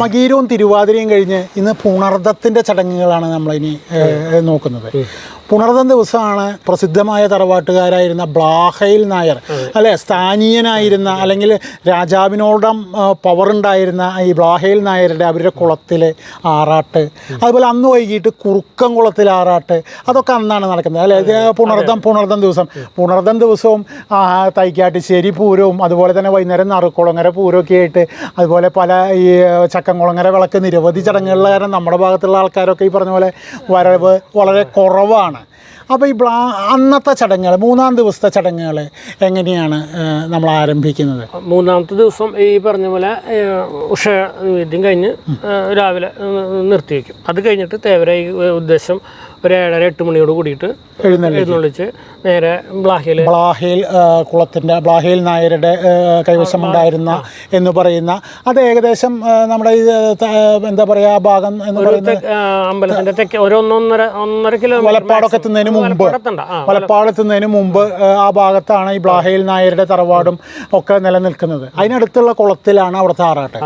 മകീരവും തിരുവാതിരയും കഴിഞ്ഞ് ഇന്ന് പുണർദത്തിന്റെ ചടങ്ങുകളാണ് നമ്മളിനി നോക്കുന്നത്. പുണർദം ദിവസമാണ് പ്രസിദ്ധമായ തറവാട്ടുകാരായിരുന്ന ബ്ലാഹയിൽ നായർ അല്ലെ? സ്ഥാനീയനായിരുന്ന അല്ലെങ്കിൽ രാജാവിനോടം പവർ ഉണ്ടായിരുന്ന ഈ ബ്ലാഹയിൽ നായരുടെ അവരുടെ കുളത്തിലെ ആറാട്ട്. അതുപോലെ അന്ന് വൈകിട്ട് കുറുക്കം കുളത്തിൽ ആറാട്ട്. അതൊക്കെ അന്നാണ് നടക്കുന്നത് അല്ലെ? പുണർതം പുണർദം പുണർദം ദിവസം. പുണർദം ദിവസവും തൈക്കാട്ടുശ്ശേരി പൂരവും അതുപോലെ തന്നെ വൈകുന്നേരം നറുക്കുളങ്ങര പൂരമൊക്കെ ആയിട്ട് അതുപോലെ പല ഈ ചക്കംകുളങ്ങര വിളക്ക് നിരവധി ചടങ്ങുകളിൽ കാരണം നമ്മുടെ ഭാഗത്തുള്ള ആൾക്കാരൊക്കെ ഈ പറഞ്ഞ പോലെ വരവ് വളരെ കുറവാണ്. അപ്പോൾ ഈ ബ്ലാ അന്നത്തെ ചടങ്ങുകൾ മൂന്നാം ദിവസത്തെ ചടങ്ങുകൾ എങ്ങനെയാണ് നമ്മൾ ആരംഭിക്കുന്നത്? മൂന്നാമത്തെ ദിവസം ഈ പറഞ്ഞ പോലെ ഉഷ ഇതും കഴിഞ്ഞ് രാവിലെ നിർത്തി വയ്ക്കും അത് കഴിഞ്ഞിട്ട് തേവര ഉദ്ദേശം ഒരു ഏഴര എട്ട് മണിയോട് കൂടിയിട്ട് എഴുന്നള്ളി എഴുന്നള്ളിച്ച് നേരെ ബ്ലാഹേൽ ബ്ലാഹേൽ കുളത്തിന്റെ ബ്ലാഹേൽ നായരുടെ കൈവശം ഉണ്ടായിരുന്ന എന്ന് പറയുന്ന അത് ഏകദേശം നമ്മുടെ ഈ എന്താ പറയുക ആ ഭാഗം എന്ന് പറയുന്നത് അമ്പലത്തിന്റെ തെക്ക് ഒരു ഒന്നൊന്നര ഒന്നര കിലോ മലപ്പാടൊക്കെ എത്തുന്നതിന് മുമ്പ്. മലപ്പാടെത്തുന്നതിന് വലപ്പാടെത്തുന്നതിന് മുമ്പ് ആ ഭാഗത്താണ് ഈ ബ്ലാഹേൽ നായരുടെ തറവാടും ഒക്കെ നിലനിൽക്കുന്നത്. അതിനടുത്തുള്ള കുളത്തിലാണ് അവിടുത്തെ ആറാട്ട്.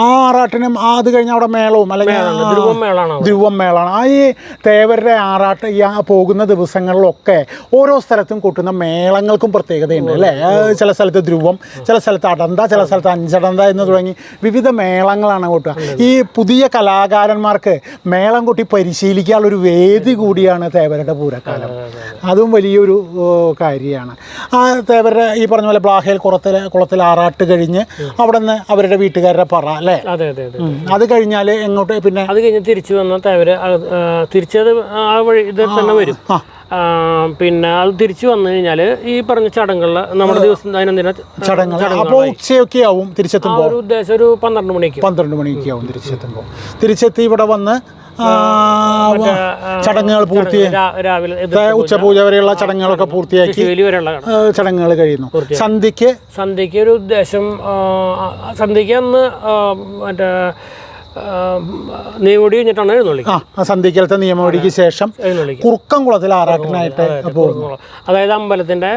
ആ ആറാട്ടിനും ആ അത് കഴിഞ്ഞ അവിടെ മേളവും അല്ലെങ്കിൽ ധ്രുവം മേളാണ്. ആ ഈ തേവരുടെ ആറാട്ട് ഈ ആ പോകുന്ന ദിവസങ്ങളിലൊക്കെ ഓരോ സ്ഥലത്തും കൂട്ടുന്ന മേളങ്ങൾക്കും പ്രത്യേകതയുണ്ട് അല്ലേ? ചില സ്ഥലത്ത് ധ്രുവം ചില സ്ഥലത്ത് അടന്ത ചില സ്ഥലത്ത് അഞ്ചടന്ത എന്ന് തുടങ്ങി വിവിധ മേളങ്ങളാണ് കൂട്ടുക. ഈ പുതിയ കലാകാരന്മാർക്ക് മേളം കൂട്ടി പരിശീലിക്കാനുള്ളൊരു വേദി കൂടിയാണ് തേവരുടെ പൂരക്കാലം. അതും വലിയൊരു കാര്യമാണ്. ആ തേവരുടെ ഈ പറഞ്ഞ പോലെ ബ്ലാഹേൽ കുളത്തിൽ കുളത്തിൽ ആറാട്ട് കഴിഞ്ഞ് അവിടെ നിന്ന് അവരുടെ വീട്ടുകാരുടെ പറ അല്ലേ? അതെ അതെ അതെ അത്. കഴിഞ്ഞാൽ എങ്ങോട്ട് പിന്നെ? അത് കഴിഞ്ഞ് തിരിച്ചു വന്ന തേവര തിരിച്ചത് ആ വഴി ഇത് തന്നെ വരും. പിന്നെ അത് തിരിച്ചു വന്നു കഴിഞ്ഞാൽ ഈ പറഞ്ഞ ചടങ്ങുകളിൽ നമ്മുടെ ദിവസം ദൈനംദിന ചടങ്ങ് അപ്പോൾ ഉച്ചയൊക്കെ ആവും തിരിച്ചെത്തുമ്പോൾ ഒരു ഉദ്ദേശം ഒരു പന്ത്രണ്ട് മണിക്ക്. പന്ത്രണ്ട് മണിയൊക്കെ ആവും തിരിച്ചെത്തുമ്പോൾ തിരിച്ചെത്തി ഇവിടെ വന്ന് ചടങ്ങുകൾ പൂർത്തിയായി. ഉച്ച പൂജ. ഉച്ചപൂജ വരെയുള്ള ചടങ്ങുകളൊക്കെ പൂർത്തിയാക്കി ചടങ്ങുകൾ കഴിയുന്നു. സന്ധ്യക്ക് സന്ധ്യക്ക് ഒരു ഉദ്ദേശം സന്ധ്യക്ക് അന്ന് മറ്റേ നെയ്മുടി കഴിഞ്ഞിട്ടാണ് എഴുന്നള്ളിക്കുക ആ സന്ധ്യക്കാലത്തെ നിയമവഴിക്ക് ശേഷം എഴുന്നള്ളിക്കുക കുറുക്കം കുളത്തിൽ ആറാട്ടിനായിട്ട് പോകുന്നു. അതായത് അമ്പലത്തിന്റെ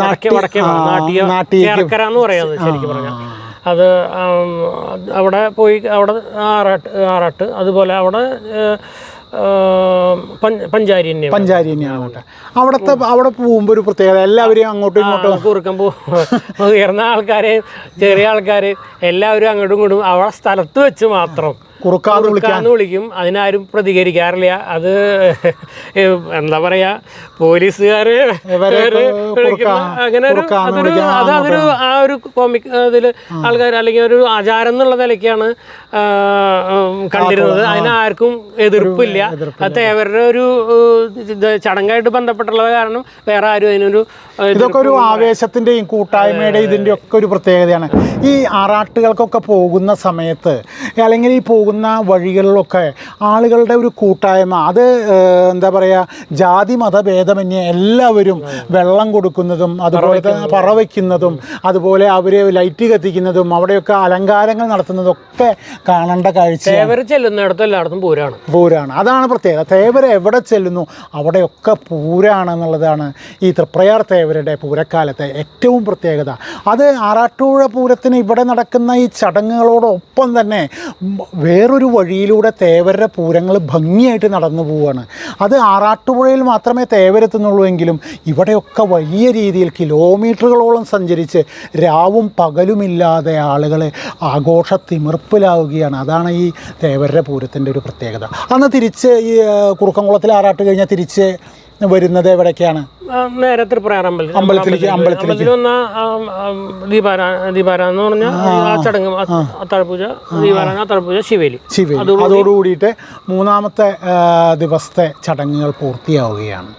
വടക്കേ വടക്കേ നാട്ടിയ നാട്ടിയ എന്ന് പറയാത് ശരിക്കും പറഞ്ഞാൽ. അത് അവിടെ പോയി അവിടെ ആറാട്ട് ആറാട്ട് അതുപോലെ അവിടെ പഞ്ചാരി തന്നെയാണ് പഞ്ചാരി തന്നെയാണ് കേട്ടോ അവിടുത്തെ അവിടെ പോകുമ്പോൾ ഒരു പ്രത്യേകത എല്ലാവരെയും അങ്ങോട്ടും ഇങ്ങോട്ടും കുറുക്കം പോകും ഉയർന്ന ആൾക്കാരെയും ചെറിയ ആൾക്കാരെയും എല്ലാവരും അങ്ങോട്ടും ഇങ്ങോട്ടും അവിടെ സ്ഥലത്ത് വെച്ച് മാത്രം. കുറുക്കാന്ന് വിളിക്കും. അതിനാരും പ്രതികരിക്കാറില്ല. അത് എന്താ പറയാ പോലീസുകാര് അങ്ങനെ ഒരു അതൊരു അത് അതൊരു ആ ഒരു കോമിക് ഇതിൽ ആൾക്കാർ അല്ലെങ്കിൽ ഒരു ആചാരം എന്നുള്ള നിലയ്ക്കാണ് കണ്ടിരുന്നത്. അതിനാർക്കും എതിർപ്പില്ല. അത് അവരുടെ ഒരു ചടങ്ങായിട്ട് ബന്ധപ്പെട്ടുള്ളത് കാരണം വേറെ ആരും അതിനൊരു ഇതൊക്കെ ഒരു ആവേശത്തിന്റെയും കൂട്ടായ്മയുടെയും ഇതിന്റെ ഒക്കെ ഒരു പ്രത്യേകതയാണ്. ഈ ആറാട്ടുകൾക്കൊക്കെ പോകുന്ന സമയത്ത് അല്ലെങ്കിൽ ഈ പോകുന്ന വഴികളിലൊക്കെ ആളുകളുടെ ഒരു കൂട്ടായ്മ. അത് എന്താ പറയുക ജാതി മതഭേദമന്യേ എല്ലാവരും വെള്ളം കൊടുക്കുന്നതും അതുപോലെ തന്നെ പറ വയ്ക്കുന്നതും അതുപോലെ അവരെ ലൈറ്റ് കത്തിക്കുന്നതും അവിടെയൊക്കെ അലങ്കാരങ്ങൾ നടത്തുന്നതും ഒക്കെ കാണേണ്ട കാഴ്ച തേവര ചെല്ലുന്നിടത്ത് എല്ലായിടത്തും പൂരാണ്. പൂരാണ്. അതാണ് പ്രത്യേകത. തേവര എവിടെ ചെല്ലുന്നു അവിടെയൊക്കെ പൂരാണ് എന്നുള്ളതാണ് ഈ തൃപ്രയാർ തേവരുടെ പൂരക്കാലത്തെ ഏറ്റവും പ്രത്യേകത. അത് ആറാട്ടുപുഴ പൂരത്തിന് ഇവിടെ നടക്കുന്ന ഈ ചടങ്ങുകളോടൊപ്പം തന്നെ വേറൊരു വഴിയിലൂടെ തേവരുടെ പൂരങ്ങൾ ഭംഗിയായിട്ട് നടന്നു പോവുകയാണ് അത് ആറാട്ടുപുഴയിൽ മാത്രമേ തേവരെത്തുന്നുള്ളൂ എങ്കിലും ഇവിടെയൊക്കെ വലിയ രീതിയിൽ കിലോമീറ്ററുകളോളം സഞ്ചരിച്ച് രാവും പകലുമില്ലാതെ ആളുകൾ ആഘോഷ തിമിർപ്പിലാവുകയാണ് അതാണ് ഈ തേവരുടെ പൂരത്തിന്റെ ഒരു പ്രത്യേകത. അന്ന് തിരിച്ച് ഈ കുറുക്കംകുളത്തിൽ ആറാട്ട് കഴിഞ്ഞാൽ തിരിച്ച് വരുന്നത് എവിടേക്കാണ്? നേരെ തൃപ്രയാർ അമ്പലത്തിൽ അമ്പലത്തിലേക്ക്-. അമ്പലത്തിൽ വന്ന ദീപാര ദീപാര എന്ന് പറഞ്ഞാൽ ആ ചടങ്ങ് അത്താഴപൂജ ദീപാരാധന അത്താഴപൂജ ശിവേലി. ശിവേലി. അതോടുകൂടിയിട്ട് മൂന്നാമത്തെ ദിവസത്തെ ചടങ്ങുകൾ പൂർത്തിയാവുകയാണ്.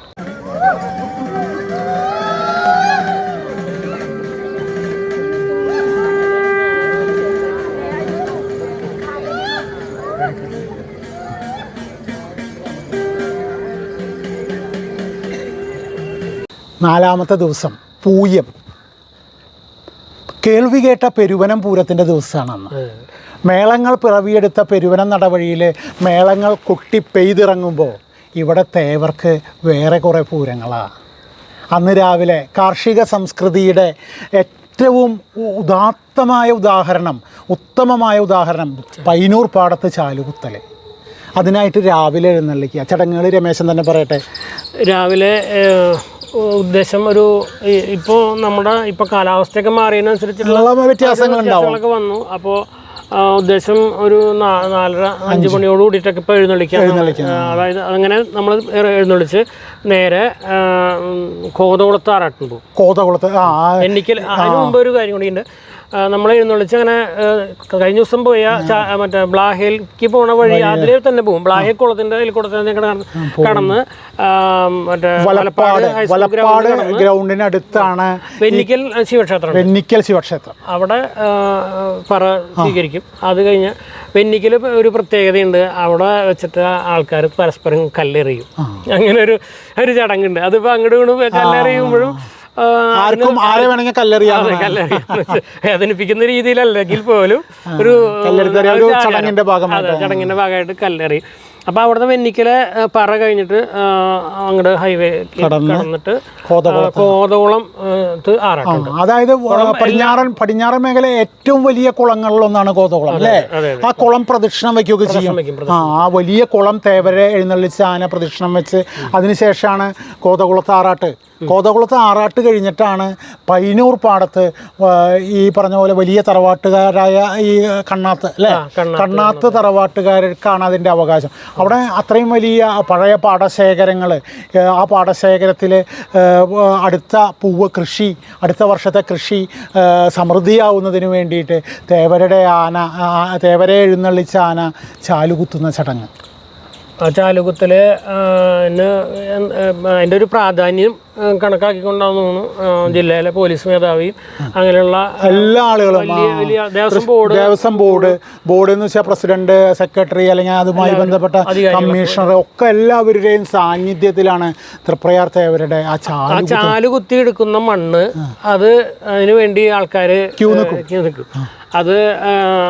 നാലാമത്തെ ദിവസം പൂയം. കേൾവി കേട്ട പെരുവനം പൂരത്തിന്റെ ദിവസമാണ് അന്ന് മേളങ്ങൾ പിറവിയെടുത്ത പെരുവനം നടവഴിയിൽ മേളങ്ങൾ കൊട്ടി പെയ്തിറങ്ങുമ്പോൾ ഇവിടെ തേവർക്ക് വേറെ കുറേ പൂരങ്ങളാണ് അന്ന് രാവിലെ കാർഷിക സംസ്കൃതിയുടെ ഏറ്റവും ഉദാത്തമായ ഉദാഹരണം ഉത്തമമായ ഉദാഹരണം പൈനൂർ പാടത്ത് ചാലുകുത്തൽ. അതിനായിട്ട് രാവിലെ എഴുന്നള്ളിക്കുക. ചടങ്ങുകൾ രമേശൻ തന്നെ പറയട്ടെ. രാവിലെ ഉദ്ദേശം ഒരു ഇപ്പോൾ നമ്മുടെ ഇപ്പോൾ കാലാവസ്ഥയൊക്കെ മാറിയതിനനുസരിച്ചുള്ള ഉണ്ടാവും. വ്യത്യാസങ്ങളൊക്കെ വന്നു അപ്പോൾ ഉദ്ദേശം ഒരു നാലര അഞ്ച് മണിയോട് കൂടിയിട്ടൊക്കെ ഇപ്പോൾ എഴുന്നള്ളിക്കാം. അതായത് അങ്ങനെ നമ്മൾ എഴുന്നള്ളിച്ച് നേരെ കോതകുളത്ത് ആറാട്ടിന് പോകും. കോതകുളത്ത് എനിക്കൽ അതിന് മുമ്പ് ഒരു കാര്യം കൂടിയുണ്ട്. നമ്മൾ എഴുന്നള്ളിച്ച് അങ്ങനെ കഴിഞ്ഞ ദിവസം പോയ മറ്റേ ബ്ലാഹേൽക്ക് പോണ വഴി അതിലേ തന്നെ പോകും. ബ്ലാഹേൽ കുളത്തിന്റെ അതിൽ കുളത്തിന്റെ കടന്ന് മറ്റേ വലപ്പാട് ഹൈസ്കൂൾ അടുത്താണ് വെന്നിക്കൽ ശിവക്ഷേത്രം. വെന്നിക്കൽ ശിവക്ഷേത്രം. അവിടെ പറ സ്വീകരിക്കും. അത് കഴിഞ്ഞ് വെന്നിക്കൽ ഒരു പ്രത്യേകതയുണ്ട്. അവിടെ വെച്ചിട്ട് ആൾക്കാർ പരസ്പരം കല്ലെറിയും. അങ്ങനെ ഒരു ഒരു ചടങ്ങുണ്ട്. അതിപ്പോൾ അങ്ങോട്ട് വീണ് കല്ലെറിയുമ്പോഴും ആർക്കും ആരെ വേണമെങ്കിൽ കല്ലെറിയാം കല്ലെറിയും. വേദനിപ്പിക്കുന്ന രീതിയിലല്ലെങ്കിൽ പോലും ഒരു ചടങ്ങിന്റെ ഭാഗമായിട്ട്. അതെ ചടങ്ങിന്റെ ഭാഗമായിട്ട് കല്ലെറി അപ്പോൾ അവിടുന്ന് വെന്നിക്കലെ പറ കഴിഞ്ഞിട്ട് അങ്ങോട്ട് ഹൈവേ കടന്നിട്ട് കോതകുളം. അതായത് പടിഞ്ഞാറൻ പടിഞ്ഞാറൻ മേഖല ഏറ്റവും വലിയ കുളങ്ങളിലൊന്നാണ് കോതകുളം അല്ലേ? ആ കുളം പ്രദക്ഷിണം വയ്ക്കുകയൊക്കെ ചെയ്യും. ആ വലിയ കുളം തേവരെ എഴുന്നള്ളിച്ച് ആന പ്രദക്ഷിണം വെച്ച് അതിനുശേഷമാണ് കോതകുളത്ത് ആറാട്ട്. കോതകുളത്ത് ആറാട്ട് കഴിഞ്ഞിട്ടാണ് പൈനൂർ പാടത്ത് ഈ പറഞ്ഞ പോലെ വലിയ തറവാട്ടുകാരായ ഈ കണ്ണാത്ത് അല്ലേ? കണ്ണാത്ത്, കണ്ണാത്ത് തറവാട്ടുകാർക്കാണ് അതിന്റെ അവകാശം. അവിടെ അത്രയും വലിയ പഴയ പാടശേഖരങ്ങൾ ആ പാടശേഖരത്തിൽ അടുത്ത പൂവ് കൃഷി അടുത്ത വർഷത്തെ കൃഷി സമൃദ്ധിയാവുന്നതിന് വേണ്ടിയിട്ട് തേവരുടെ ആന തേവരെ എഴുന്നള്ളിച്ച ആന ചാലുകുത്തുന്ന ചടങ്ങ്. ആ ചാലുകുത്തൽ അതിന്റെ ഒരു പ്രാധാന്യം കണക്കാക്കിക്കൊണ്ടാന്ന് തോന്നുന്നു. ജില്ലയിലെ പോലീസ് മേധാവിയും അങ്ങനെയുള്ള എല്ലാ ആളുകളും Devaswom board Devaswom board board എന്ന് വെച്ചാൽ പ്രസിഡന്റ് സെക്രട്ടറി അല്ലെങ്കിൽ അതുമായി ബന്ധപ്പെട്ട കമ്മീഷണർ ഒക്കെ എല്ലാവരുടെയും സാന്നിധ്യത്തിലാണ് തൃപ്രയാർ തേവരുടെ ആ ചാലുകുത്തി ചാൽ കുത്തി എടുക്കുന്ന മണ്ണ് അത് അതിനു വേണ്ടി ആൾക്കാർ ക്യൂ നിൽക്കും. അത്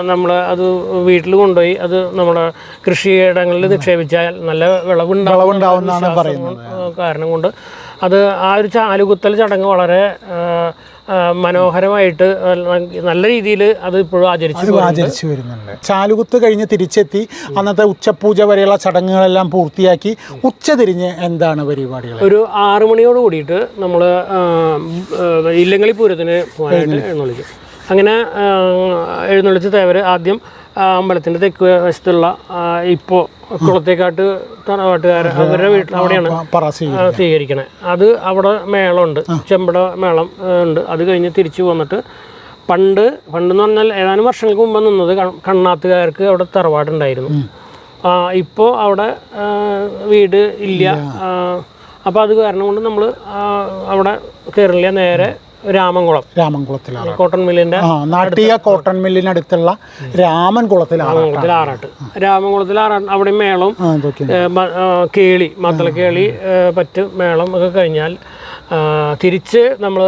നമ്മൾ അത് വീട്ടിൽ കൊണ്ടുപോയി അത് നമ്മുടെ കൃഷിയിടങ്ങളിൽ നിക്ഷേപിച്ചാൽ നല്ല വിളവുണ്ടാവുന്ന വിളവുണ്ടാവുമെന്നാണ് ആ, കാരണം കൊണ്ട് അത് ആ ഒരു ചാലുകുത്തൽ ചടങ്ങ് വളരെ മനോഹരമായിട്ട് നല്ല രീതിയിൽ അത് ഇപ്പോഴും ആചരിച്ചു. ആചരിച്ചു വരുന്നുണ്ട്. ചാലുകുത്ത് കഴിഞ്ഞ് തിരിച്ചെത്തി. അന്നത്തെ ഉച്ചപൂജ വരെയുള്ള ചടങ്ങുകളെല്ലാം പൂർത്തിയാക്കി. ഉച്ച തിരിഞ്ഞ് എന്താണ് പരിപാടികൾ ഒരു ആറു മണിയോട് കൂടിയിട്ട് നമ്മൾ ഇല്ലങ്ങളി പൂരത്തിന് പോകാനായിട്ട് എഴുന്നള്ളിക്കും. അങ്ങനെ എഴുന്നള്ളിച്ച് തേവർ ആദ്യം അമ്പലത്തിന്റെ തെക്ക് വശത്തുള്ള ഇപ്പോൾ കുളത്തേക്കാട്ട് തറവാട്ടുകാർ അവരുടെ വീട്ടിൽ അവിടെയാണ് സ്വീകരിക്കണേ. അത് അവിടെ മേളമുണ്ട് ചെമ്പട മേളം ഉണ്ട്. അത് കഴിഞ്ഞ് തിരിച്ചു വന്നിട്ട് പണ്ട് പണ്ടെന്ന് പറഞ്ഞാൽ ഏതാനും വർഷങ്ങൾക്ക് മുമ്പ് നിന്നത് കണ്ണാത്തുകാർക്ക് അവിടെ തറവാടുണ്ടായിരുന്നു. ഇപ്പോൾ അവിടെ വീട് ഇല്ല. അപ്പോൾ അത് കാരണം കൊണ്ട് നമ്മൾ അവിടെ കയറില്ല നേരെ രാമൻകുളം. രാമൻകുളത്തിലാണ് കോട്ടൺ മില്ലിന്റെ നാട്ടിയ കോട്ടൺ മില്ലിനടുത്തുള്ള രാമൻകുളത്തിൽ ആറാട്ട്. രാമൻകുളത്തിൽ ആറാട്ട് അവിടെ മേളം. കേളി മാത്തളക്കേളി പറ്റ് മേളം ഒക്കെ കഴിഞ്ഞാൽ തിരിച്ച് നമ്മൾ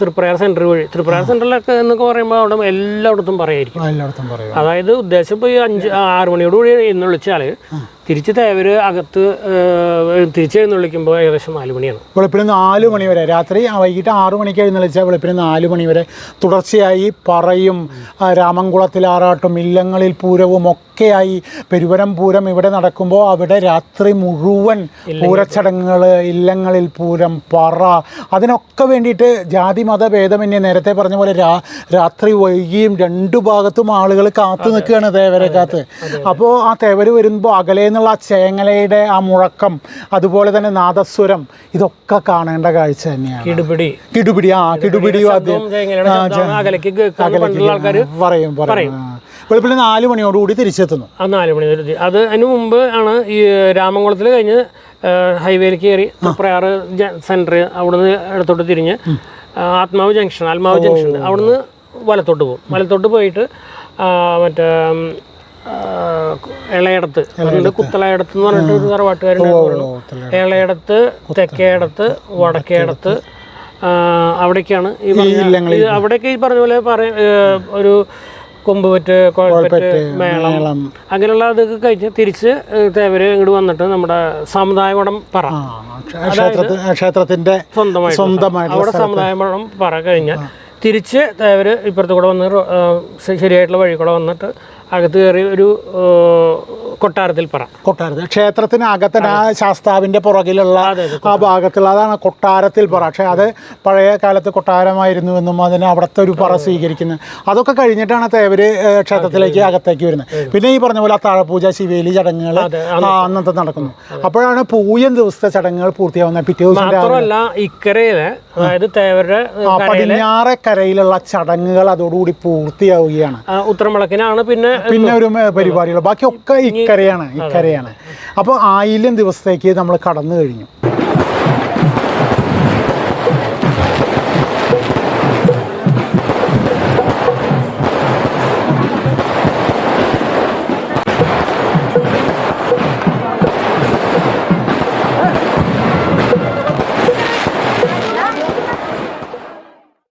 തൃപ്രയാർ സെന്റർ വഴി. തൃപ്രയാർ സെന്ററിലൊക്കെ എന്നൊക്കെ പറയുമ്പോൾ അവിടെ എല്ലായിടത്തും പറയായിരിക്കും. എല്ലായിടത്തും അതായത് ഉദ്ദേശം ഇപ്പോൾ ഈ അഞ്ച് ആറ് മണിയോട് കൂടി എന്ന് വിളിച്ചാൽ തിരിച്ച് തേവര് അകത്ത് തിരിച്ച് എഴുന്നള്ളിക്കുമ്പോൾ ഏകദേശം നാല് മണിയാണ്. വെളുപ്പിന് നാല് മണി വരെ. രാത്രി വൈകിട്ട് ആറു മണിക്ക് എഴുന്നള്ളിച്ചാൽ വെളുപ്പിന് നാല് മണി വരെ. തുടർച്ചയായി പറയും രാമൻകുളത്തിൽ ആറാട്ടും ഇല്ലങ്ങളിൽ പൂരവും ഒക്കെയായി. പെരുവരം പൂരം ഇവിടെ നടക്കുമ്പോൾ അവിടെ രാത്രി മുഴുവൻ പൂരച്ചടങ്ങുകൾ ഇല്ലങ്ങളിൽ പൂരം പറ. അതിനൊക്കെ വേണ്ടിയിട്ട് ജാതി മത ഭേദമന്യേ നേരത്തെ പറഞ്ഞ പോലെ രാ രാത്രി വൈകിയും രണ്ടു ഭാഗത്തും ആളുകൾ കാത്തു നിൽക്കുകയാണ് തേവരെ കാത്ത് അപ്പോൾ ആ തേവര് വരുമ്പോൾ അകലെ നിന്നുള്ള ആ ചേങ്ങലയുടെ ആ മുഴക്കം അതുപോലെ തന്നെ നാദസ്വരം ഇതൊക്കെ കാണേണ്ട കാഴ്ച തന്നെയാണ്. കിടുപിടി. കിടുപിടി ആ കിടുപിടി പറയും പറയും. വെളുപ്പിന് നാല് മണിയോടുകൂടി തിരിച്ചെത്തുന്നു. ആ നാല് മണി. അത് അതിന് മുമ്പ് ആണ് ഈ രാമംകുളത്തിൽ കഴിഞ്ഞ് ഹൈവേയിൽ കയറി പ്രയാറ് സെന്റർ അവിടുന്ന് ഇടത്തോട്ട് തിരിഞ്ഞ് ആത്മാവ് ജംഗ്ഷൻ ആത്മാവ് ജംഗ്ഷൻ അവിടുന്ന് വലത്തോട്ട് പോകും. വലത്തോട്ട് പോയിട്ട് മറ്റേ ഇളയടത്ത്. അതുകൊണ്ട് കുത്തളയടത്ത് എന്ന് പറഞ്ഞിട്ട് ഒരു തറവാട്ടുകാരുണ്ടായിരുന്നു ഇളയടത്ത് തെക്കേടത്ത് വടക്കേടത്ത് അവിടേക്കാണ് ഈ പറഞ്ഞ അവിടേക്ക് അവിടെയൊക്കെ ഈ പറഞ്ഞ പോലെ പറ ഒരു കൊമ്പുപറ്റ് കോഴപ്പറ്റ് മേളം. അങ്ങനെയുള്ള അതൊക്കെ കഴിച്ച് തിരിച്ച് തേവര് ഇങ്ങോട്ട് വന്നിട്ട് നമ്മുടെ സമുദായ മഠം പറ ക്ഷേത്രത്തിന്റെ സ്വന്തമായിട്ട് സ്വന്തമായിട്ടുള്ള അവിടെ സമുദായ മഠം പറ കഴിഞ്ഞാൽ തിരിച്ച് തേവര് ഇപ്പുറത്ത് കൂടെ വന്ന് ശരിയായിട്ടുള്ള വഴി കൂടെ വന്നിട്ട് അകത്ത് കയറി ഒരു കൊട്ടാരത്തിൽ പറ. കൊട്ടാരത്തിൽ. ക്ഷേത്രത്തിനകത്ത് ആ ശാസ്താവിന്റെ പുറകിലുള്ള ആ ഭാഗത്തുള്ള അതാണ് കൊട്ടാരത്തിൽ പറ. പക്ഷേ അത് പഴയ കാലത്ത് കൊട്ടാരമായിരുന്നു എന്നും അതിന് അവിടുത്തെ ഒരു പറ സ്വീകരിക്കുന്നത് അതൊക്കെ കഴിഞ്ഞിട്ടാണ് തേവര് ക്ഷേത്രത്തിലേക്ക് അകത്തേക്ക് വരുന്നത്. പിന്നെ ഈ പറഞ്ഞ പോലെ ആ താഴപൂജ ശിവേലി ചടങ്ങുകൾ അന്നത്തെ നടക്കുന്നു. അപ്പോഴാണ് പൂയം ദിവസത്തെ ചടങ്ങുകൾ പൂർത്തിയാവുന്നത്. പിറ്റേ ദിവസം മാത്രമല്ല ഇക്കരയിലെ അതായത് തേവരുടെ ഏഹ്, ആ ചടങ്ങുകൾ അതോടുകൂടി പൂർത്തിയാവുകയാണ്. ഉത്തരമുളക്കിനാണ്. പിന്നെ പിന്നെ ഒരു പരിപാടികൾ ബാക്കിയൊക്കെ ഇക്കരയാണ് ഇക്കരയാണ്. അപ്പോൾ ആയില്യം ദിവസത്തേക്ക് നമ്മൾ കടന്നു കഴിഞ്ഞു.